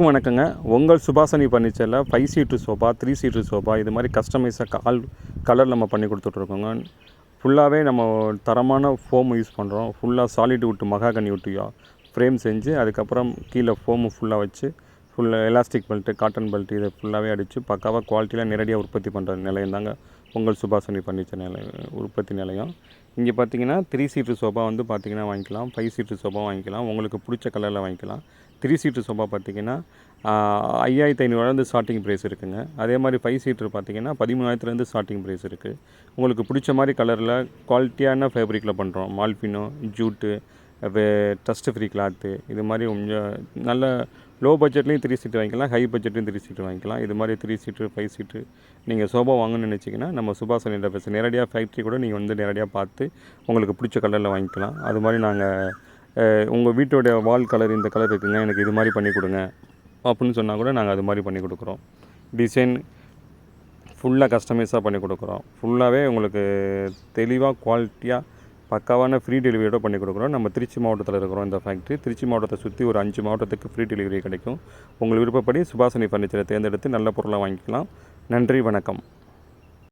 அனைவருக்கும் வணக்கங்க. உங்கள் Subhashini ஃபர்னிச்சரில் five seat sofa three seat sofa இது மாதிரி கஸ்டமைஸாக கால் கலர் நம்ம பண்ணி கொடுத்துட்ருக்கோங்க. ஃபுல்லாகவே நம்ம தரமான ஃபோம் யூஸ் பண்ணுறோம் ஃபுல்லாக சாலிட் விட்டு மகாகனி விட்டு ஃப்ரேம் செஞ்சு அதுக்கப்புறம் கீழே ஃபோமு ஃபுல்லாக வச்சு ஃபுல்லாக எலாஸ்டிக் பெல்ட்டு காட்டன் பெல்ட் இதை ஃபுல்லாகவே அடித்து பக்காவாக குவாலிட்டியில் நேரடியாக உற்பத்தி பண்ணுற நிலையம் தாங்க பொங்கல் சுபாசனி ஃபர்னிச்சர் நிலையம் உற்பத்தி நிலையம். இங்கே பார்த்தீங்கன்னா த்ரீ சீட்டு சோஃபா வந்து பார்த்தீங்கன்னா வாங்கிக்கலாம். ஃபைவ் சீட்டு சோஃபா வாங்கிக்கலாம். உங்களுக்கு பிடிச்ச கலரில் வாங்கிக்கலாம். த்ரீ சீட்டு சோஃபா பார்த்தீங்கன்னா ஐயாயிரத்தி ஐநூறுலேருந்து ஸ்டார்டிங் ப்ரைஸ் இருக்குங்க. அதே மாதிரி ஃபைவ் சீட்டர் பார்த்தீங்கன்னா பதிமூணாயிரத்துலேருந்து ஸ்டார்டிங் ப்ரைஸ் இருக்குது உங்களுக்கு பிடிச்ச மாதிரி கலரில் குவாலிட்டியான ஃபேப்ரிக்கில் பண்ணுறோம் மால்பினோ ஜூட்டு டஸ்ட் ஃப்ரீ கிளாத்து இது மாதிரி கொஞ்சம் நல்ல லோ பட்ஜெட்லேயும் த்ரீ சீட்டு வாங்கிக்கலாம் ஹை பட்ஜெட்லையும் த்ரீ சீட்டு வாங்கிக்கலாம். இது மாதிரி த்ரீ சீட்டு ஃபைவ் சீட்டு நீங்கள் சோபா வாங்கணும்னு நினச்சிங்கன்னா நம்ம சுபாசன் இன்டர்பிரஸ் நேரடியாக ஃபேக்ட்ரி கூட நீங்கள் வந்து நேரடியாக பார்த்து உங்களுக்கு பிடிச்ச கலரில் வாங்கிக்கலாம். அது மாதிரி நாங்கள் உங்கள் வீட்டோடைய வால் கலர் இந்த கலர் இருக்குங்க எனக்கு இது மாதிரி பண்ணி கொடுங்க. அப்படின்னு சொன்னால் கூட நாங்கள் அது மாதிரி பண்ணி கொடுக்குறோம். டிசைன் ஃபுல்லாக கஸ்டமைஸாக பண்ணி கொடுக்குறோம். ஃபுல்லாகவே உங்களுக்கு தெளிவாக குவாலிட்டியாக பக்காவான ஃப்ரீ டெலிவரியோட பண்ணி கொடுக்குறோம். நம்ம திருச்சி மாவட்டத்தில் இருக்கிறோம் இந்த ஃபேக்ட்ரி திருச்சி மாவட்டத்தை சுற்றி ஒரு அஞ்சு மாவட்டத்துக்கு ஃப்ரீ டெலிவரி கிடைக்கும். உங்கள் விருப்பப்படி சுபாசனி ஃபர்னிச்சரை தேர்ந்தெடுத்து நல்ல பொருளாக வாங்கிக்கலாம். நன்றி வணக்கம்.